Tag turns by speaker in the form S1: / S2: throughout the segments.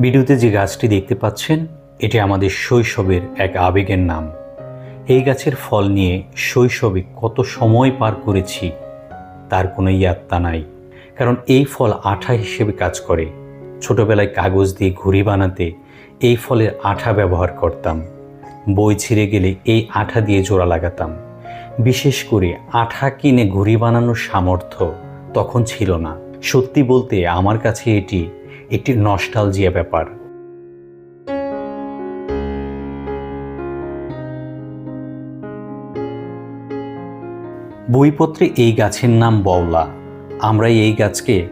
S1: ভিডিওতে যে গাছটি দেখতে পাচ্ছেন, এটি আমাদের শৈশবের এক আবেগের নাম। এই গাছের ফল নিয়ে শৈশবে কত সময় পার করেছি, তার কোনো ইয়াত্তা নাই। কারণ এই ফল আঠা হিসেবে কাজ করে। ছোটবেলায় কাগজ দিয়ে ঘুড়ি বানাতে এই ফলের আঠা ব্যবহার করতাম। বই ছিঁড়ে গেলে এই আঠা দিয়ে জোড়া লাগাতাম। বিশেষ করে আঠা কিনে ঘুড়ি বানানোর সামর্থ্য তখন ছিল না। সত্যি বলতে আমার কাছে এটি একটি নস্টালজিয়া ব্যাপার। বইপত্রে এই গাছের নাম বওলা। আমরা এই গাছকে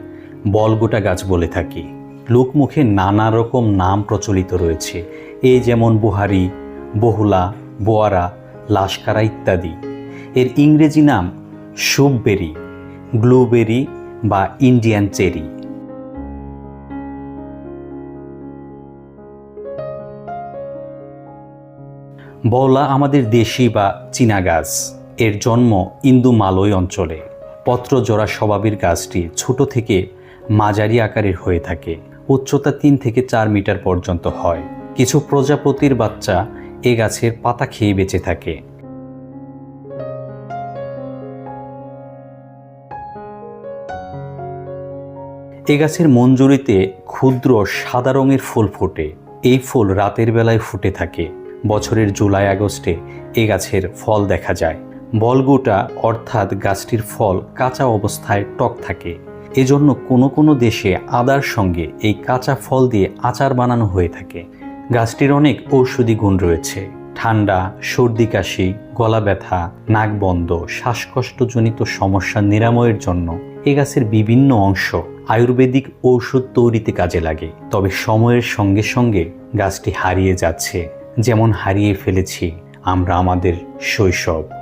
S1: বলগোটা গাছ বলে থাকি। লোকমুখে নানা রকম নাম প্রচলিত রয়েছে। এই যেমন বুহারি, বহুলা, বোয়ারা, লাশকারা ইত্যাদি। এর ইংরেজি নাম সুপবেরি ব্লুবেরি বা ইন্ডিয়ান চেরি। বওলা আমাদের দেশি বা চীনা গাছ। এর জন্ম ইন্দু মালয় অঞ্চলে। পত্রজোড়া স্বভাবের গাছটি ছোট থেকে মাঝারি আকারের হয়ে থাকে। উচ্চতা তিন থেকে চার মিটার পর্যন্ত হয়। কিছু প্রজাপতির বাচ্চা এ গাছের পাতা খেয়ে বেঁচে থাকে। এ গাছের মঞ্জুরিতে ক্ষুদ্র সাদা রঙের ফুল ফোটে। এই ফুল রাতের বেলায় ফুটে থাকে। বছরের জুলাই আগস্টে এ গাছের ফল দেখা যায়। বলগুটা অর্থাৎ গাছটির ফল কাঁচা অবস্থায় টক থাকে। এজন্য কোনো কোনো দেশে আদার সঙ্গে এই কাঁচা ফল দিয়ে আচার বানানো হয়ে থাকে। গাছটির অনেক ঔষধি গুণ রয়েছে। ঠান্ডা, সর্দি কাশি, গলা ব্যথা, নাক বন্ধ, শ্বাসকষ্টজনিত সমস্যা নিরাময়ের জন্য এ গাছের বিভিন্ন অংশ আয়ুর্বেদিক ঔষধ তৈরিতে কাজে লাগে। তবে সময়ের সঙ্গে সঙ্গে গাছটি হারিয়ে যাচ্ছে। যেমন হারিয়ে ফেলেছি আমরা আমাদের শৈশব।